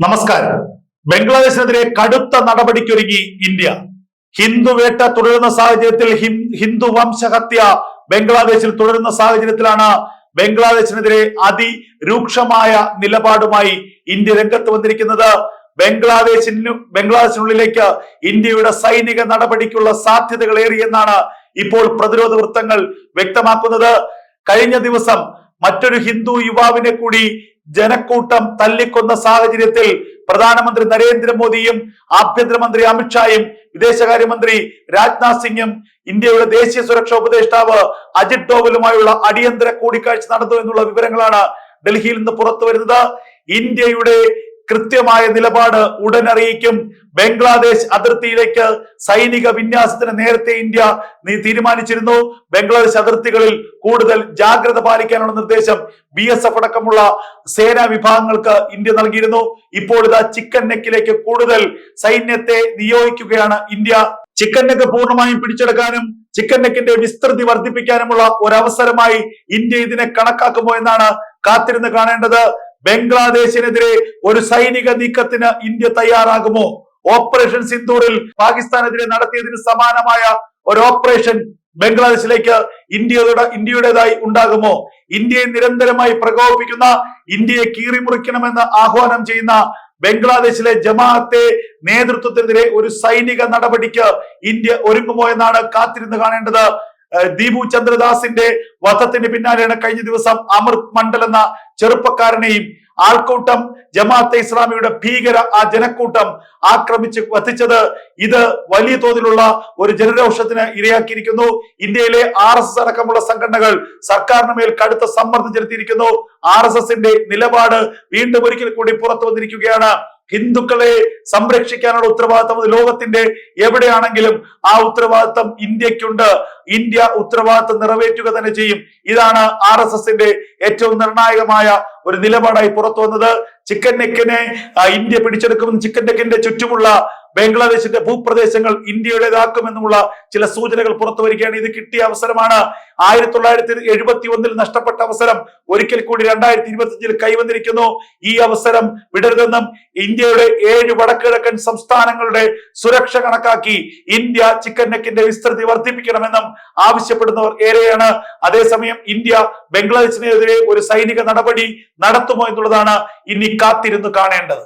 നമസ്കാരം. ബംഗ്ലാദേശിനെതിരെ കടുത്ത നടപടിക്കൊരുങ്ങി ഇന്ത്യ. ഹിന്ദുവേട്ട തുടരുന്ന സാഹചര്യത്തിൽ ഹിന്ദു വംശഹത്യ ബംഗ്ലാദേശിൽ തുടരുന്ന സാഹചര്യത്തിലാണ് ബംഗ്ലാദേശിനെതിരെ അതിരൂക്ഷമായ നിലപാടുമായി ഇന്ത്യ രംഗത്ത് വന്നിരിക്കുന്നത്. ബംഗ്ലാദേശിനു ബംഗ്ലാദേശിനുള്ളിലേക്ക് ഇന്ത്യയുടെ സൈനിക നടപടിക്കുള്ള സാധ്യതകൾ ഏറിയെന്നാണ് ഇപ്പോൾ പ്രതിരോധ വൃത്തങ്ങൾ വ്യക്തമാക്കുന്നത്. കഴിഞ്ഞ ദിവസം മറ്റൊരു ഹിന്ദു യുവാവിനെ കൂടി ജനക്കൂട്ടം തല്ലിക്കൊന്ന സാഹചര്യത്തിൽ പ്രധാനമന്ത്രി നരേന്ദ്രമോദിയും ആഭ്യന്തരമന്ത്രി അമിത്ഷായും വിദേശകാര്യമന്ത്രി രാജ്നാഥ് സിംഗും ഇന്ത്യയുടെ ദേശീയ സുരക്ഷാ ഉപദേഷ്ടാവ് അജിത് ഡോവലുമായുള്ള അടിയന്തര കൂടിക്കാഴ്ച നടന്നു എന്നുള്ള വിവരങ്ങളാണ് ഡൽഹിയിൽ നിന്ന് പുറത്തു വരുന്നത് ഇന്ത്യയുടെ കൃത്യമായ നിലപാട് ഉടൻ അറിയിക്കും. ബംഗ്ലാദേശ് അതിർത്തിയിലേക്ക് സൈനിക വിന്യാസത്തിന് നേരത്തെ ഇന്ത്യ തീരുമാനിച്ചിരുന്നു. ബംഗ്ലാദേശ് അതിർത്തികളിൽ കൂടുതൽ ജാഗ്രത പാലിക്കാനുള്ള നിർദ്ദേശം ബി എസ് എഫ് അടക്കമുള്ള സേനാ വിഭാഗങ്ങൾക്ക് ഇന്ത്യ നൽകിയിരുന്നു. ഇപ്പോൾ ഇതാ ചിക്കൻ നെക്കിലേക്ക് കൂടുതൽ സൈന്യത്തെ നിയോഗിക്കുകയാണ് ഇന്ത്യ. ചിക്കൻ നെക്ക് പൂർണമായും പിടിച്ചെടുക്കാനും ചിക്കൻ നെക്കിന്റെ വിസ്തൃതി വർദ്ധിപ്പിക്കാനുമുള്ള ഒരവസരമായി ഇന്ത്യ ഇതിനെ കണക്കാക്കുമോ എന്നാണ് കാത്തിരുന്ന് കാണേണ്ടത്. ബംഗ്ലാദേശിനെതിരെ ഒരു സൈനിക നീക്കത്തിന് ഇന്ത്യ തയ്യാറാകുമോ? ഓപ്പറേഷൻ സിന്ദൂറിൽ പാകിസ്ഥാനെതിരെ നടത്തിയതിന് സമാനമായ ഒരു ഓപ്പറേഷൻ ബംഗ്ലാദേശിലേക്ക് ഇന്ത്യയുടെ ഇന്ത്യയുടേതായി ഉണ്ടാകുമോ? ഇന്ത്യയെ നിരന്തരമായി പ്രകോപിപ്പിക്കുന്ന ഇന്ത്യയെ കീറിമുറിക്കണമെന്ന് ആഹ്വാനം ചെയ്യുന്ന ബംഗ്ലാദേശിലെ ജമാഅത്തെ നേതൃത്വത്തിനെതിരെ ഒരു സൈനിക നടപടിക്ക് ഇന്ത്യ ഒരുങ്ങുമോ എന്നാണ് കാത്തിരുന്ന് കാണേണ്ടത്. ദീപു ചന്ദ്രദാസിന്റെ വധത്തിന് പിന്നാലെയാണ് കഴിഞ്ഞ ദിവസം അമൃത് മണ്ഡൽ എന്ന ചെറുപ്പക്കാരനെയും ആൾക്കൂട്ടം ജമാഅത്തെ ഇസ്ലാമിയുടെ ഭീകര ആ ജനക്കൂട്ടം ആക്രമിച്ച് വധിച്ചത് ഇത് വലിയ തോതിലുള്ള ഒരു ജനരോഷത്തിന് ഇരയാക്കിയിരിക്കുന്നു. ഇന്ത്യയിലെ ആർ എസ് എസ് അടക്കമുള്ള സംഘടനകൾ സർക്കാരിന് മേൽ കടുത്ത സമ്മർദ്ദം ചെലുത്തിയിരിക്കുന്നു. ആർ എസ് എസിന്റെ നിലപാട് വീണ്ടും ഒരിക്കൽ കൂടി പുറത്തു വന്നിരിക്കുകയാണ്. ഹിന്ദുക്കളെ സംരക്ഷിക്കാനുള്ള ഉത്തരവാദിത്തം ലോകത്തിന്റെ എവിടെയാണെങ്കിലും ആ ഉത്തരവാദിത്തം ഇന്ത്യക്കുണ്ട്. ഇന്ത്യ ഉത്തരവാദിത്തം നിറവേറ്റുക തന്നെ ചെയ്യും. ഇതാണ് ആർ എസ് എസിന്റെ ഏറ്റവും നിർണായകമായ ഒരു നിലപാടായി പുറത്തു വന്നത് ചിക്കൻ നെക്കിനെ ഇന്ത്യ പിടിച്ചെടുക്കുമെന്ന് ചിക്കൻ നെക്കിന്റെ ചുറ്റുമുള്ള ബംഗ്ലാദേശിന്റെ ഭൂപ്രദേശങ്ങൾ ഇന്ത്യയുടേതാക്കുമെന്നുള്ള ചില സൂചനകൾ പുറത്തു വരികയാണ്. ഇത് കിട്ടിയ അവസരമാണ്. ആയിരത്തി തൊള്ളായിരത്തി എഴുപത്തി ഒന്നിൽ നഷ്ടപ്പെട്ട അവസരം ഒരിക്കൽ കൂടി രണ്ടായിരത്തി ഇരുപത്തിയഞ്ചിൽ കൈവന്നിരിക്കുന്നു. ഈ അവസരം വിടരുതെന്നും ഇന്ത്യയുടെ ഏഴ് വടക്കിഴക്കൻ സംസ്ഥാനങ്ങളുടെ സുരക്ഷ കണക്കാക്കി ഇന്ത്യ ചിക്കൻ നെക്കിന്റെ വിസ്തൃതി വർദ്ധിപ്പിക്കണമെന്നും ആവശ്യപ്പെടുന്നവർ ഏറെയാണ്. അതേസമയം ഇന്ത്യ ബംഗ്ലാദേശിനെതിരെ ഒരു സൈനിക നടപടി നടത്തുമോ എന്നുള്ളതാണ് ഇനി കാത്തിരുന്ന് കാണേണ്ടത്.